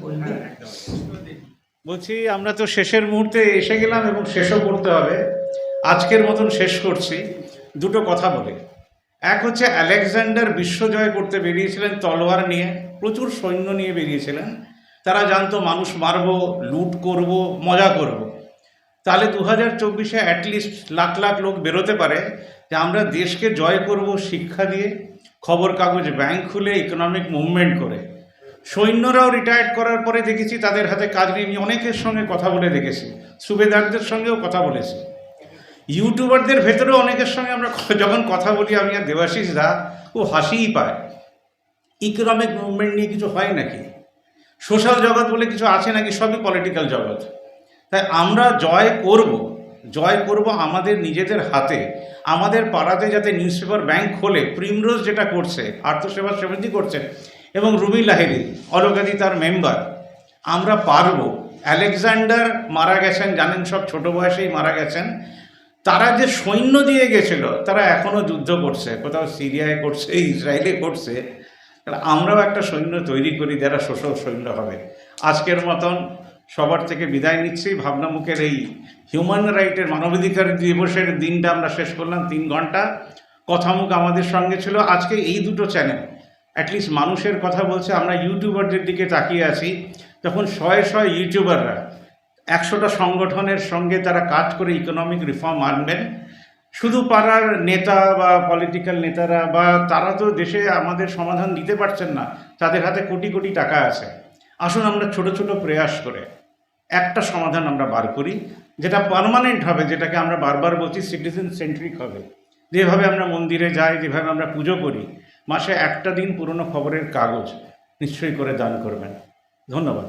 বলবে? বলছি, আমরা তো শেষের মুহূর্তে এসে গেলাম এবং শেষও করতে হবে। আজকের মতন শেষ করছি। দুটো কথা বলে। এক হচ্ছে, আলেকজান্ডার বিশ্বজয় করতে বেরিয়েছিলেন তলোয়ার নিয়ে। প্রচুর সৈন্য নিয়ে বেরিয়েছিলেন। তারা জানতো, মানুষ মারব, লুট করব, মজা করব। তাহলে দু হাজার চব্বিশে অ্যাটলিস্ট লাখ লাখ লোক বেরোতে পারে। যে আমরা দেশকে জয় করব শিক্ষা দিয়ে খবর কাগজ ব্যাংক খুলে ইকোনমিক মুভমেন্ট করে। সৈন্যরাও রিটায়ার্ড করার পরে দেখেছি তাদের হাতে কাজ নেই আমি অনেকের সঙ্গে কথা বলে দেখেছি। সুবেদারদের সঙ্গেও কথা বলেছি। ইউটিউবারদের ভেতরেও অনেকের সঙ্গে আমরা যখন কথা বলি, আমি আর দেবাশিস দা ও হাসিই পায়। ইকোনমিক মুভমেন্ট নিয়ে কিছু হয় নাকি? সোশ্যাল জগৎ বলে কিছু আছে নাকি? সবই পলিটিক্যাল জগৎ। তাই আমরা জয় করব। জয় করব আমাদের নিজেদের হাতে, আমাদের পাড়াতে যাতে নিউজ পেপার ব্যাংক খোলে প্রিমরোজ যেটা করছে আর্থসেবা সমিতি করছে, এবং রুবি লাহিরি অলোকাদি তার মেম্বার আমরা পারব। আলেকজান্ডার মারা গেছেন, জানেন সব ছোট বয়সেই মারা গেছেন। তারা যে সৈন্য দিয়ে গেছিল, তারা এখনও যুদ্ধ করছে, কোথাও সিরিয়ায় করছে, ইসরায়েলে করছে আমরাও একটা সৈন্য তৈরি করি, যারা শোষক সৈন্য হবে। আজকের মতন সবার থেকে বিদায় নিচ্ছি। ভাবনামুখের এই হিউম্যান রাইটের মানবাধিকার দিবসের দিনটা আমরা শেষ করলাম, তিন ঘণ্টা। কথামুখ আমাদের সঙ্গে ছিল। আজকে এই দুটো চ্যানেল অ্যাটলিস্ট মানুষের কথা বলছে। আমরা ইউটিউবারদের দিকে তাকিয়ে আছি। তখন শয়ে শয়ে ইউটিউবাররা একশোটা সংগঠনের সঙ্গে তারা কাজ করে ইকোনমিক রিফর্ম আনবেন। শুধু পাড়ার নেতা বা পলিটিক্যাল নেতারা বা তারা তো দেশে আমাদের সমাধান দিতে পারছেন না, তাদের হাতে কোটি কোটি টাকা আছে। আসুন আমরা ছোট ছোট প্রয়াস করে। একটা সমাধান আমরা বার করি, যেটা পারমানেন্ট হবে, যেটাকে আমরা বারবার বলছি সিটিজেন সেন্ট্রিক হবে। যেভাবে আমরা মন্দিরে যাই, যেভাবে আমরা পুজো করি, মাসে একটা দিন পুরনো খবরের কাগজ নিশ্চয়ই করে দান করবেন। ধন্যবাদ।